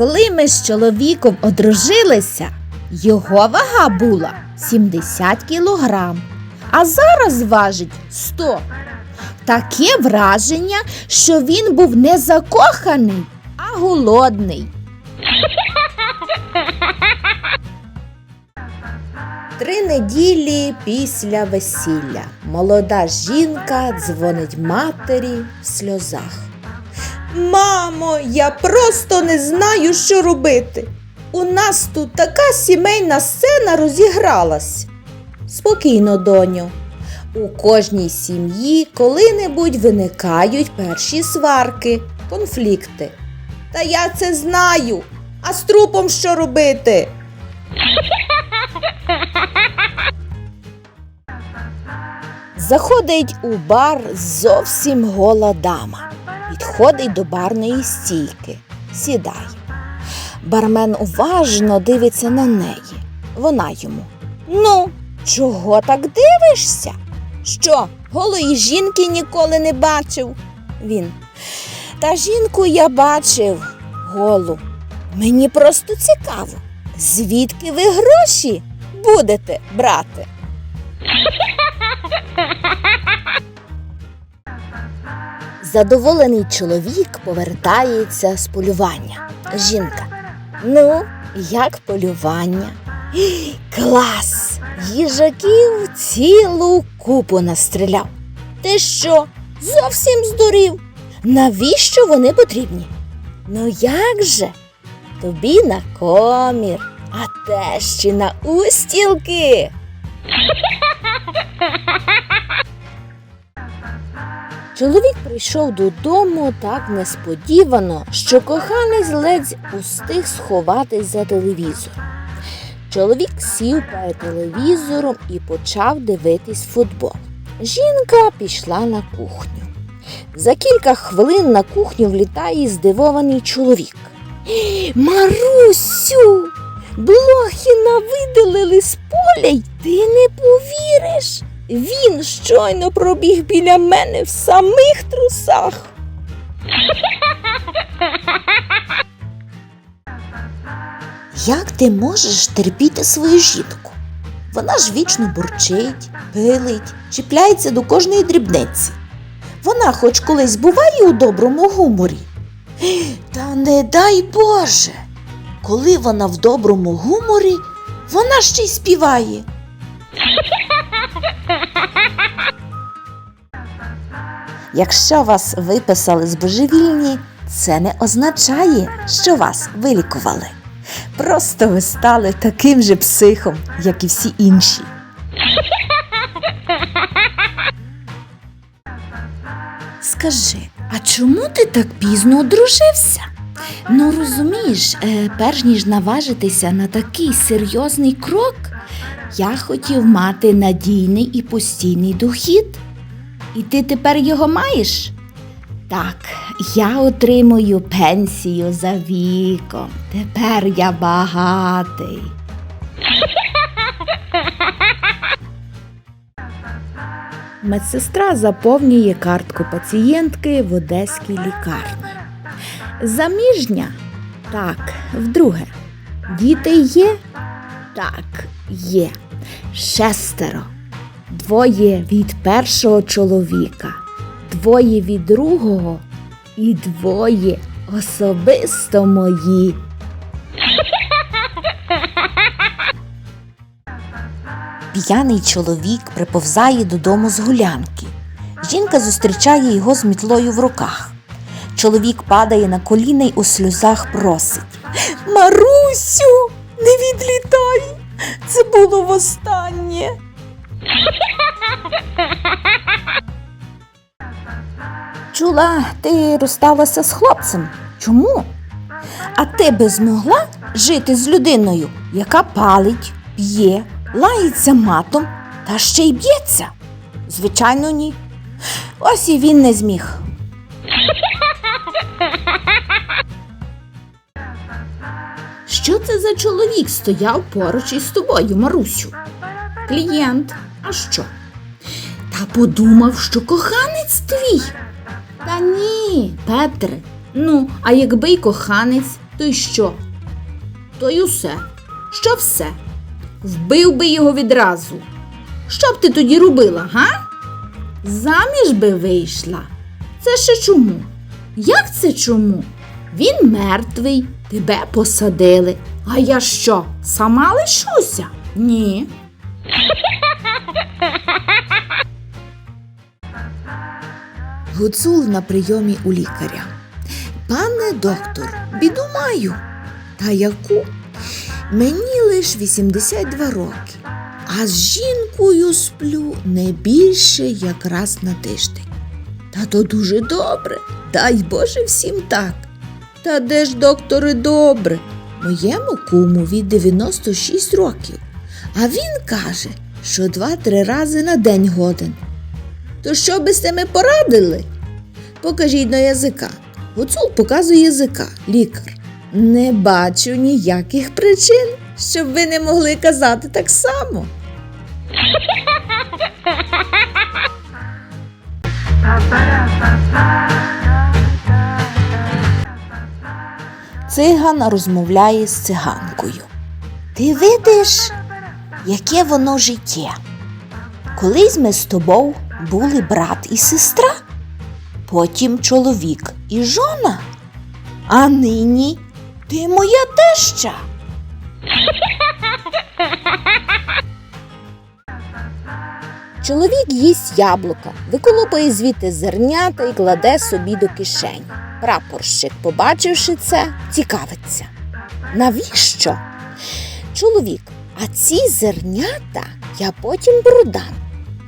Коли ми з чоловіком одружилися, його вага була 70 кілограм, а зараз важить 100. Таке враження, що він був не закоханий, а голодний. Три неділі після весілля молода жінка дзвонить матері в сльозах. Мамо, я просто не знаю, що робити. У нас тут така сімейна сцена розігралась. Спокійно, доню. У кожній сім'ї коли-небудь виникають перші сварки, конфлікти. Та я це знаю. А з трупом що робити? Заходить у бар зовсім гола дама. Підходить до барної стійки, сідає. Бармен уважно дивиться на неї. Вона йому. Ну, чого так дивишся? Що, голої жінки ніколи не бачив? Він. Та жінку я бачив голу. Мені просто цікаво, звідки ви гроші будете брати? Задоволений чоловік повертається з полювання. Жінка. Ну, як полювання? Клас! Їжаків цілу купу настріляв. Ти що, зовсім здурів? Навіщо вони потрібні? Ну як же? Тобі на комір, а тещі на устілки. Чоловік прийшов додому так несподівано, що коханець ледь устиг сховатись за телевізор. Чоловік сів перед телевізором і почав дивитись футбол. Жінка пішла на кухню. За кілька хвилин на кухню влітає здивований чоловік. Марусю, Блохіна видалили з поля, й ти не повіриш. Він щойно пробіг біля мене в самих трусах. Як ти можеш терпіти свою жінку? Вона ж вічно бурчить, пилить, чіпляється до кожної дрібниці. Вона хоч колись буває у доброму гуморі. Та не дай Боже, коли вона в доброму гуморі, вона ще й співає. Якщо вас виписали з божевільні, це не означає, що вас вилікували. Просто ви стали таким же психом, як і всі інші. Скажи, а чому ти так пізно одружився? Ну розумієш, е, перш ніж наважитися на такий серйозний крок, я хотів мати надійний і постійний дохід. І ти тепер його маєш? Так, я отримую пенсію за віком. Тепер я багатий. Медсестра заповнює картку пацієнтки в одеській лікарні. Заміжня? Так, вдруге. Діти є? Так, є. Шестеро. Двоє від першого чоловіка, двоє від другого і двоє особисто мої. П'яний чоловік приповзає додому з гулянки. Жінка зустрічає його з мітлою в руках. Чоловік падає на коліна й у сльозах просить. Марусю, не відлітай! Це було востаннє. Чула, ти розсталася з хлопцем. Чому? А ти би змогла жити з людиною, яка палить, п'є, лається матом та ще й б'ється? Звичайно, ні. Ось і він не зміг. Що це за чоловік стояв поруч із тобою, Марусю? Клієнт. А що? Та подумав, що коханець твій. Та ні, Петре. Ну, а якби й коханець, То й що? То й усе. Що все? Вбив би його відразу. Що б ти тоді робила, га? Заміж би вийшла. Це ще чому? Як це чому? Він мертвий, тебе посадили. А я що, сама лишуся? Ні. Гуцул на прийомі у лікаря. Пане доктор, біду маю. Та яку? Мені лиш 82 роки, а з жінкою сплю не більше як раз на тиждень. Та то дуже добре, дай Боже всім так. Та де ж, докторе, добре? Моєму кумові 96 років, а він каже, що два-три рази на день годен. То що би з тими порадили? Покажіть на язика. Гуцул показує язика, лікар. Не бачу ніяких причин, щоб ви не могли казати так само. Циган розмовляє з циганкою. Ти видиш, яке воно життя. Колись ми з тобою були брат і сестра, потім чоловік і жона, а нині ти моя теща. Чоловік їсть яблука, виколупує звідти зернята і кладе собі до кишені. Прапорщик, побачивши це, цікавиться. Навіщо? Чоловік, а ці зернята я потім продам.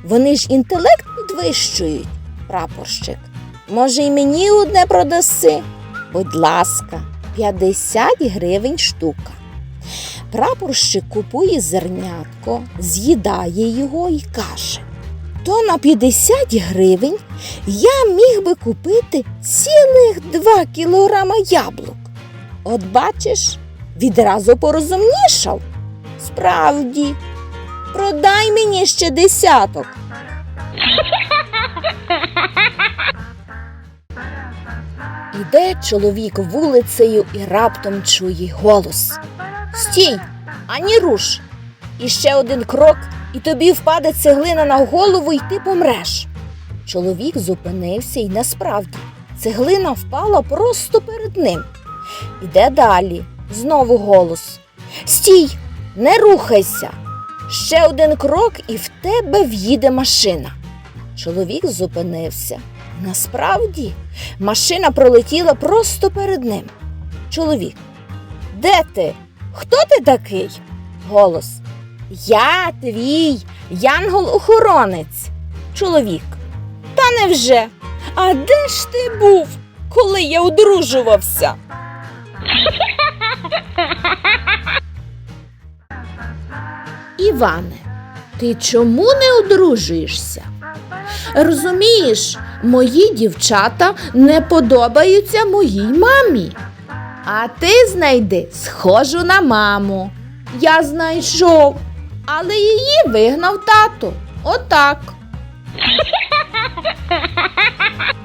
Вони ж інтелект підвищують, прапорщик. Може, й мені одне продаси? Будь ласка, 50 гривень штука. Прапорщик купує зернятко, з'їдає його і каже: То на 50 гривень я міг би купити цілих 2 кілограма яблук. От бачиш, відразу порозумнішав. Справді, продай мені ще десяток. Іде чоловік вулицею і раптом чує голос. Стій, ані руш. І ще один крок, і тобі впаде цеглина на голову, і ти помреш. Чоловік зупинився і насправді цеглина впала просто перед ним. Іде далі, знову голос. Стій, не рухайся. Ще один крок, і в тебе в'їде машина. Чоловік зупинився. Насправді, машина пролетіла просто перед ним. Чоловік. Де ти? Хто ти такий? Голос. Я твій янгол-охоронець. Чоловік. Та невже? А де ж ти був, коли я одружувався? Іване, ти чому не одружуєшся? Розумієш, мої дівчата не подобаються моїй мамі. А ти знайди схожу на маму. Я знайшов, але її вигнав тато. Отак.